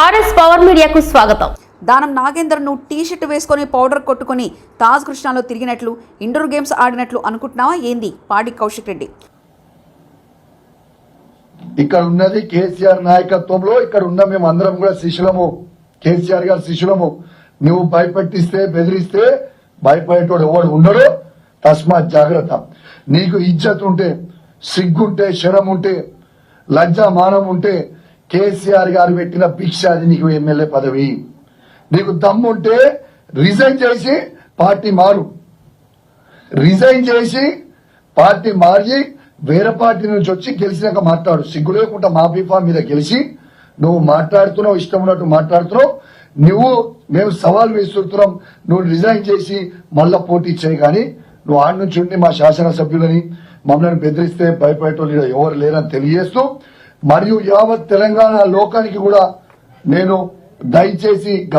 RS power మీడియాకు స్వాగతం. దానం నాగేందర్ను టీ షర్ట్ వేసుకొని పౌడర్ కొట్టుకొని తాజ్ కృష్ణాలో తిరిగినట్లు ఇండోర్ గేమ్స్ ఆడినట్లు అనుకుంటున్నావా ఏంది? పాడి కౌశిక్ రెడ్డి. ఇక్కడ ఉన్నది కేసీఆర్ నాయకత్వంలో ఇక్కడ ఉన్న మేము అందరం కూడా శిష్యులము. కేసీఆర్ గారి శిష్యులము. నువ్వు భయపెట్టిస్తే బెదిరిస్తే భయపడేటోడు ఎవడు ఉండడు. తస్మాత్ జాగ్రత్త. నీకు ఇజ్జత్ ఉంటే సిగ్గుంటే శరం ఉంటే లజ్జ మానం ఉంటే కేసీఆర్ గారు పెట్టిన భిక్ష అది నీకు ఎమ్మెల్యే పదవి. నీకు దమ్ముంటే రిజైన్ చేసి పార్టీ మారు. రిజైన్ చేసి పార్టీ మార్చి వేరే పార్టీ నుంచి వచ్చి గెలిచినాక మాట్లాడు. సిగ్గు లేకుండా మా బీఫా మీద గెలిచి నువ్వు మాట్లాడుతున్నావు ఇష్టం ఉన్నట్టు మాట్లాడుతున్నావు. నువ్వు మేము సవాల్ వేస్తున్నాం నువ్వు రిజైన్ చేసి మళ్ళా పోటీ చేయి కానీ నువ్వు ఆడి నుంచి ఉండి మా శాసనసభ్యులని మమ్మల్ని బెదిరిస్తే భయపడేటోళ్ళు ఎవరు లేరని తెలియజేస్తూ మరియు యావత్ తెలంగాణ లోకానికి కూడా నేను దయచేసి